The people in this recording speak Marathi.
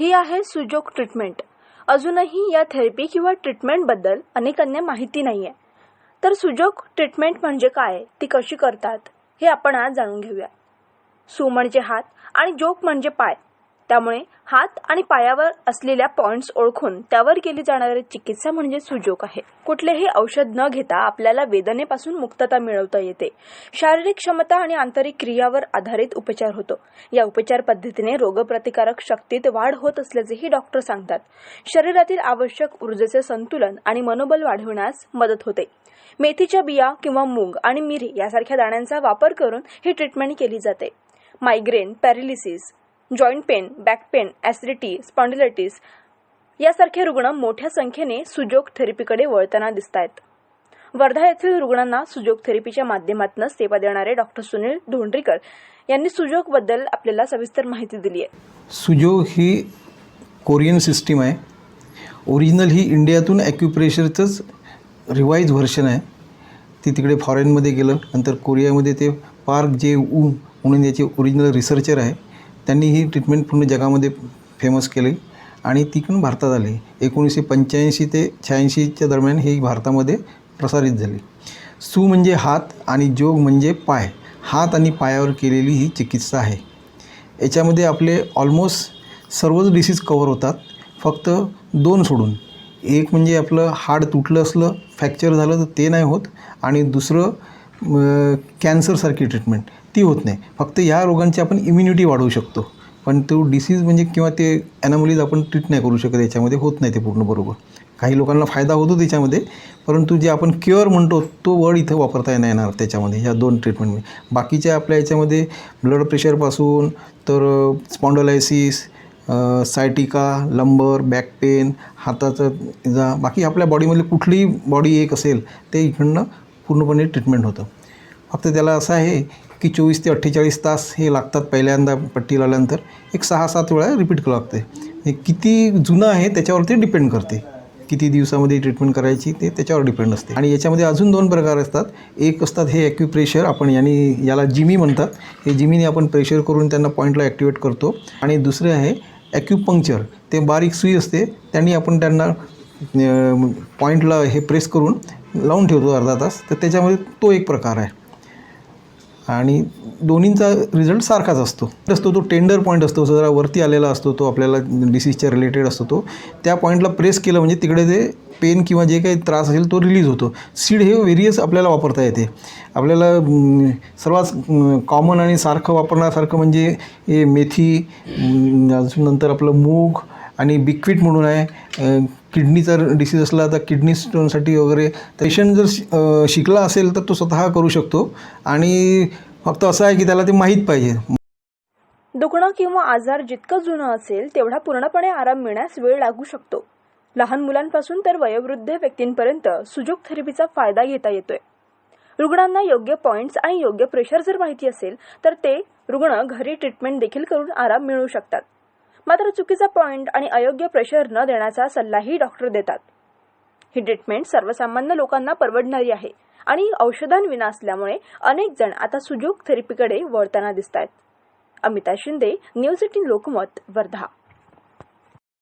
ही आहे सुजोग ट्रीटमेंट. अजूनही या थेरपी किंवा ट्रीटमेंटबद्दल अनेकांना माहिती नाही आहे तर सुजोग ट्रीटमेंट म्हणजे काय? ती कशी करतात? हे आपण आज जाणून घेऊया. सू म्हणजे हात आणि जोक म्हणजे पाय. त्यामुळे हात आणि पायावर असलेल्या पॉइंट्स ओळखून त्यावर केली जाणारी चिकित्सा म्हणजे सुजोग आहे. कुठलेही औषध न घेता आपल्याला वेदनेपासून मुक्तता मिळवता येते. शारीरिक क्षमता आणि आंतरिक क्रियावर आधारित उपचार होतो. या उपचार पद्धतीने रोगप्रतिकारक शक्तीत वाढ होत असल्याचेही डॉक्टर सांगतात. शरीरातील आवश्यक ऊर्जेचे संतुलन आणि मनोबल वाढविण्यास मदत होते. मेथीच्या बिया किंवा मूग आणि मिरी यासारख्या दाण्यांचा वापर करून ही ट्रीटमेंट केली जाते. Migraine paralysis joint pain back pain acidity spondylitis यासारखे रुग्ण मोठ्या संख्येने सुजोग थेरपीकडे वळताना दिसत आहेत वर्धा येथील रुग्णांना सुजोग थेरपीच्या माध्यमातून सेवा देणारे डॉक्टर सुनील धोंडरीकर यांनी सुजोगबद्दल आपल्याला सविस्तर माहिती दिली आहे. सुजोग ही कोरियन सिस्टीम आहे. ओरिजिनल ही इंडियातून ॲक्युप्रेशरचंच रिवाईज व्हर्शन आहे. ती तिकडे फॉरेनमध्ये गेलं नंतर कोरियामध्ये ते पार्क जे ऊ म्हणून याचे ओरिजिनल रिसर्चर आहे. त्यांनी ही ट्रीटमेंट पूर्ण जगामध्ये फेमस केली आणि तिकडून भारतात आली. एकोणीसशे पंच्याऐंशी ते शहाऐंशीच्या दरम्यान ही भारतामध्ये प्रसारित झाली. सू म्हणजे हात आणि जोग म्हणजे पाय. हात आणि पायावर केलेली ही चिकित्सा आहे. याच्यामध्ये आपले ऑलमोस्ट सर्वच डिसीज कवर होतात. फक्त दोन सोडून. एक म्हणजे आपलं हाड तुटलं असलं फ्रॅक्चर झालं तर ते नाही होत. आणि दुसरं कॅन्सरसारखी ट्रीटमेंट ती होत नाही. फक्त या रोगांची आपण इम्युनिटी वाढवू शकतो. पण तो डिसीज म्हणजे किंवा ते ॲनॉमलीज आपण ट्रीट नाही करू शकत याच्यामध्ये होत नाही ते पूर्ण बरोबर. काही लोकांना फायदा होतो त्याच्यामध्ये परंतु जे आपण क्युअर म्हणतो तो वर्ड इथं वापरता येणार येणार त्याच्यामध्ये ह्या दोन ट्रीटमेंटमध्ये बाकीच्या आपल्या याच्यामध्ये ब्लड प्रेशरपासून तर spondylosis sciatica lumbar back pain हाताचं जा बाकी आपल्या बॉडीमधली कुठलीही बॉडी एक असेल ते इकडनं पूर्णपणे ट्रीटमेंट होतं. फक्त त्याला असं आहे की चोवीस ते अठ्ठेचाळीस तास हे लागतात पहिल्यांदा पट्टी लावल्यानंतर. एक सहा सात वेळा रिपीट करावं लागते हे किती जुनं आहे त्याच्यावरती डिपेंड करते. किती दिवसामध्ये ट्रीटमेंट करायची ते त्याच्यावर डिपेंड असते. आणि याच्यामध्ये अजून दोन प्रकार असतात. एक असतात हे ॲक्युप्रेशर आपण याने याला जिमी म्हणतात. हे जिमीने आपण प्रेशर करून त्यांना पॉईंटला ॲक्टिवेट करतो. आणि दुसरे आहे ॲक्युपंक्चर ते बारीक सुई असते. त्यांनी आपण त्यांना पॉईंटला हे प्रेस करून लावून ठेवतो अर्धा तास. तर त्याच्यामध्ये तो एक प्रकार आहे. आणि दोन्हींचा रिझल्ट सारखाच असतो. असतो तो टेंडर पॉईंट असतो. जरा वरती आलेला असतो तो आपल्याला डिसीजच्या रिलेटेड असतो तो त्या पॉईंटला प्रेस केलं म्हणजे तिकडे ते पेन किंवा जे काही त्रास असेल तो रिलीज होतो. सीड हे व्हेरियस आपल्याला वापरता येते. आपल्याला सर्वात कॉमन आणि सारखं वापरण्यासारखं म्हणजे हे मेथी अजून नंतर आपलं मूग आणि बिक्विट म्हणून आहे किडनीचा डिसीज असला तर किडनी स्टोनसाठी वगैरे पेशंट जर शिकला असेल तर तो स्वतः करू शकतो. आणि फक्त असं आहे की त्याला ते माहीत पाहिजे. दुखणं किंवा आजार जितकं जुनं असेल तेवढा पूर्णपणे आराम मिळण्यास वेळ लागू शकतो. लहान मुलांपासून तर वयोवृद्ध व्यक्तींपर्यंत सुजोग थेरपीचा फायदा घेता येतोय. रुग्णांना योग्य पॉइंट्स आणि योग्य प्रेशर जर माहिती असेल तर ते रुग्ण घरी ट्रीटमेंट देखील करून आराम मिळवू शकतात. मात्र चुकीचा पॉइंट आणि अयोग्य प्रेशर न देण्याचा सल्लाही डॉक्टर देतात. ही ट्रीटमेंट सर्वसामान्य लोकांना परवडणारी आहे आणि औषधांविना असल्यामुळे अनेक जण आता सुजोग थेरपीकडे वळताना दिसत आहेत अमिता शिंदे न्यूज एटीन लोकमत वर्धा.